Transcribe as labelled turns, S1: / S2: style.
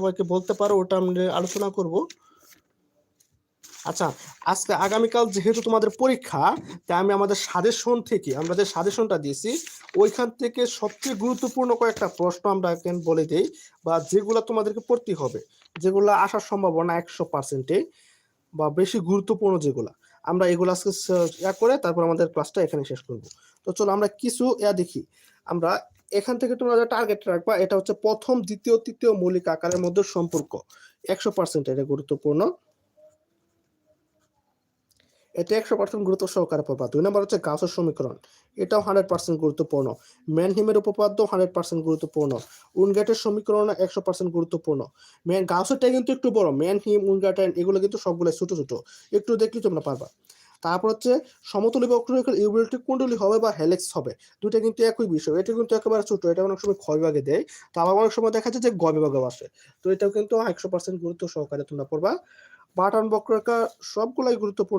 S1: আমাকে বলতে পারো, ওটা আমরা আলোচনা করব। আচ্ছা আজকে আগামীকাল যেহেতু তোমাদের পরীক্ষা, তাই আমি আমাদের সাজেশন থেকে, আমরা যে সাজেশনটা দিয়েছি, ওইখান থেকে সবচেয়ে গুরুত্বপূর্ণ কয়েকটা প্রশ্ন আমরা এখন বলে দিই, বা যেগুলো তোমাদেরকে পড়তে হবে, যেগুলো আসার সম্ভাবনা একশো পার্সেন্টে বা বেশি গুরুত্বপূর্ণ যেগুলা। আমরা এগুলো আজকে ইয়া করে তারপর আমাদের ক্লাসটা এখানে শেষ করব। তো চলো আমরা কিছু ইয়া দেখি। আমরা এখান থেকে তোমরা যে টার্গেট রাখবা, এটা হচ্ছে প্রথম, দ্বিতীয়, তৃতীয় মৌলিক আকারের মধ্যে সম্পর্ক। একশো পার্সেন্ট এটা গুরুত্বপূর্ণ। এটা একশো পার্সেন্ট গুরুত্ব সহকারে পাবা দুই নম্বর হচ্ছে গাছের সমীকরণ। এটাও হান্ড্রেড পার্সেন্ট গুরুত্বপূর্ণ। ম্যানহিমের উপপাদ্য হান্ড্রেড পার্সেন্ট গুরুত্বপূর্ণ। উনগেটের সমীকরণ একশো পার্সেন্ট গুরুত্বপূর্ণ। ম্যান গাউসেরটা কিন্তু একটু বড়। ম্যানহিম উনগাটেন এগুলো কিন্তু সবগুলো ছোট ছোট। একটু দেখলে তোমরা পারবা। তারপর হচ্ছে সমতলী বক্ররেখার ইউবিলিটি কুণ্ডলী হবে বা হেলেক্স হবে। দুটা কিন্তু একই বিষয়। এটা কিন্তু একেবারে ছোট, এটা অনেক সময় ক্ষয় বিভাগে দেয়। তা আবার অনেক সময় দেখা যায় যে গ বিভাগে আসে। তো এটাও কিন্তু একশো পার্সেন্ট গুরুত্ব সহকারে তোমরা পড়বা। বাটন বক্ররেখা সবগুলাই গুরুত্বপূর্ণ।